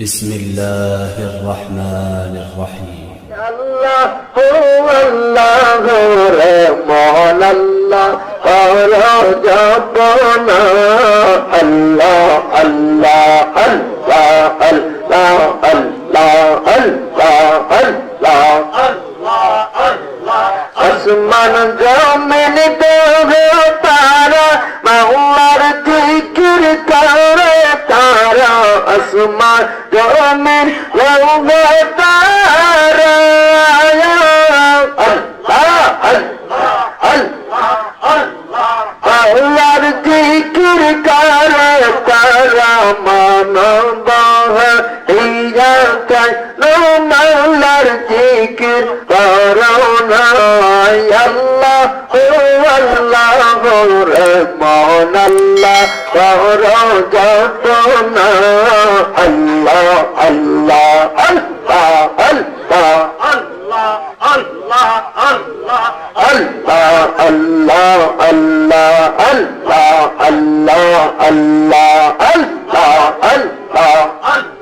بسم الله الرحمن الرحيم. الله هو الله رحمن الله رجبنا الله الله الله الله الله الله الله الله الله الله الله. الله الله তোমার জমির আল্লাহর জিকির করে তারা মানব হিয়া কেন আল্লাহর জিকির। মন আল্লাহ করো যত না আল্লাহ আল্লাহ আল্লাহ আল্লাহ আল্লাহ আল্লাহ আল্লাহ আল্লাহ আল্লাহ আল্লাহ আল্লাহ আল্লাহ আল্লাহ আল্লাহ আল্লাহ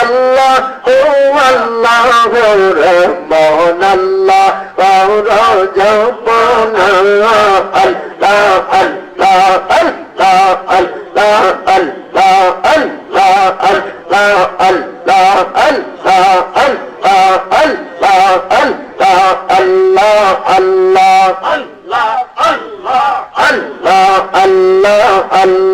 আল্লাহ ও আল্লাহ রে মোহন আল্লাহ গৌর জপনা আল্লাহ আল্লাহ আল্লাহ আল্লাহ আল্লাহ আল্লাহ আল্লাহ আল্লাহ আল্লাহ আল্লাহ আল্লাহ আল্লাহ আল্লাহ আল্লাহ আল্লাহ আল্লাহ আল্লাহ আল্লাহ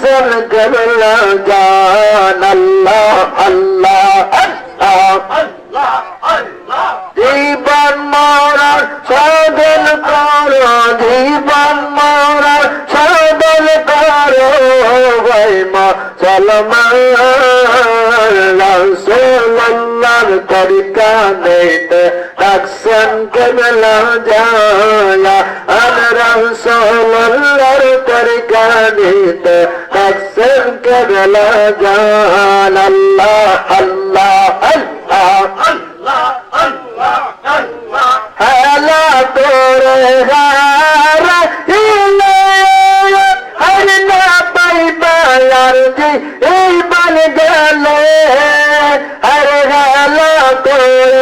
সর গেল জান আল্লাহ আল্লাহ জীবন সলমান রসুল্লাহর তরিকা নেতে ডাকসন কেবলা যায় আর রসুল্লাহর তরিকা নেতে ডাকসন কেবলা জান আল্লাহ তোরে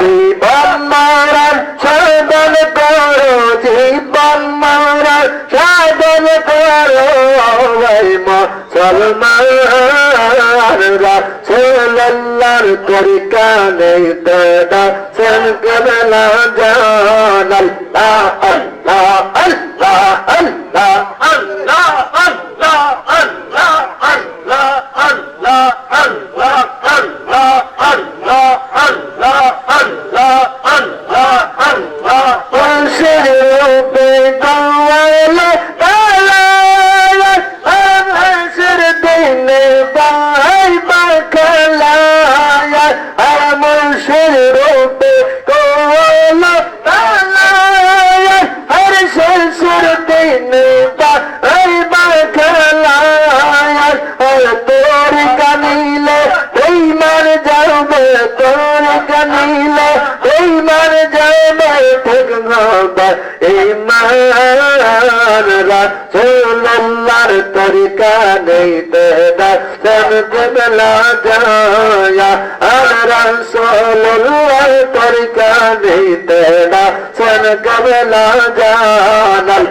জীবন মারার সাধন করো জীবন মারার সাধন করো মুসলমান রাসূলুল্লাহর তরিকা নেই দাদা সেন কেবলা জান আল্লাহ আল্লাহ আল্লাহ আল্লাহ আল্লাহ ইমান জানাই থাকবার ইমান রাসূলুল্লাহর তরিকা নেই তেদার কোন কবলা গায়া আর রাসূলুল্লাহর তরিকা নেই তেদার কোন কবলা জানাল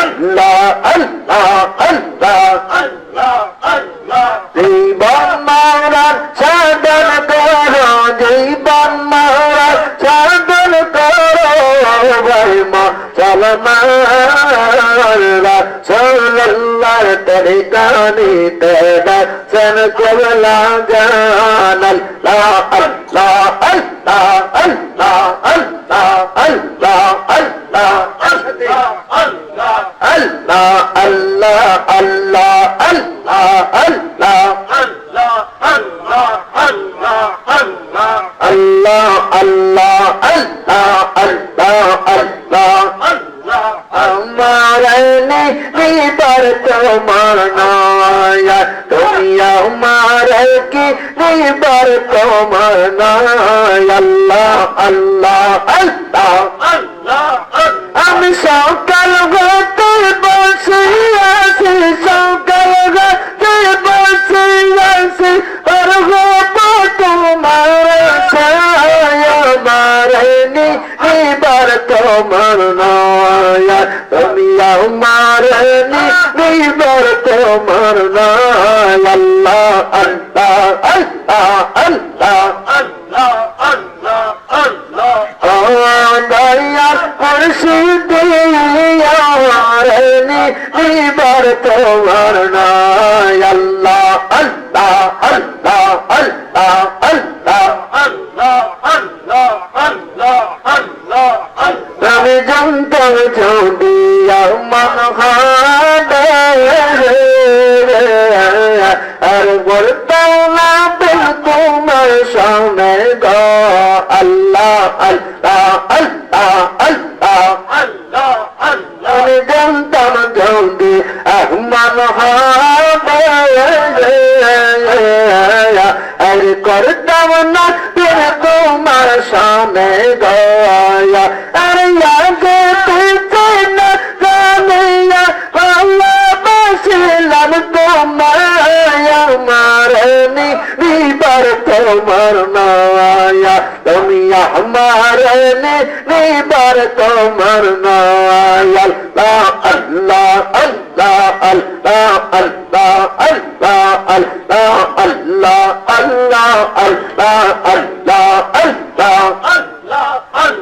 আল্লাহ আল্লাহ আল্লাহ আল্লাহ। চলমার সোল্লার তরিকা নিতে দর্শন কবলা জান আল্লাহ আল্লাহ আল্লাহ আল্লাহ আল্লাহ আল্লাহ আল্লাহ আল্লাহ আল্লাহ আল্লাহ আল্লাহ আল্লাহ আল্লাহ আল্লাহ আল্লাহ আল্লাহ আল্লাহ আমার নিবার তোমার নয়া। তুমি আমার কি নিবার তোমার নয়। আল্লাহ আল্লাহ আল্লাহ। নিবার তোমার নয় আল্লাহ আল্লাহ আল্লাহ আল্লাহ দয়াল মুর্শিদি আওয়ারনি নিবার তোমার নয় আল্লাহ আল্লাহ আল্লাহ আল্লাহ আল্লাহ আমি জানতাম যদি জানতাম যদি মন হাডে আর করতাম না তোমার নয়া তুমি আমারনি নিবার তোমার নয়া আল্লাহ আল্লাহ আল্লাহ আল্লাহ আল্লাহ আল্লাহ আল্লাহ আল্লাহ আল্লাহ আল্লাহ আল্লাহ আল্লাহ ও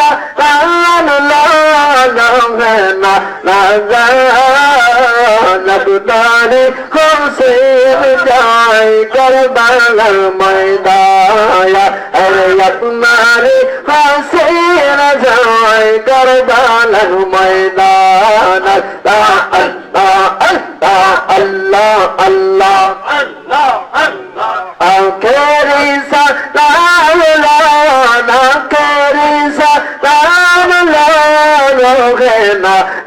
না নবদানে হোসেন যাই করবালার ময়দায়া আরে আপনারে হোসেন যাই করবালার ময়দান। আল্লাহ আল্লাহ আল্লাহ আল্লাহ।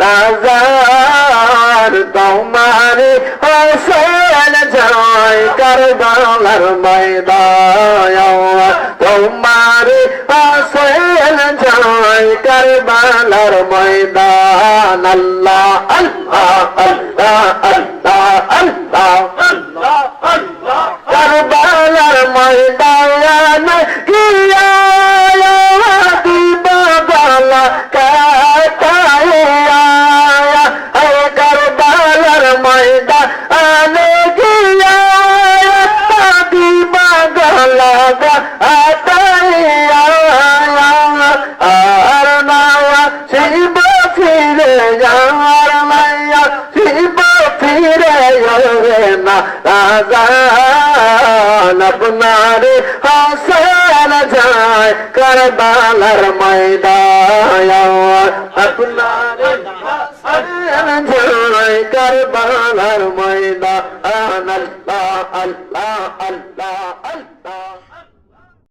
রাজার তোমারে হোসেন জয় করবালার ময়দায় তোমারে হোসেন জয় করবালার ময়দান। আল্লাহ আল্লাহ আল্লাহ আল্লাহ আল্লাহ। না আপনার হাসান যায় করবালার ময়দান। আপনার হাসান যায় কার বালার আল্লাহ আল্লাহ আল্লাহ আল্লাহ।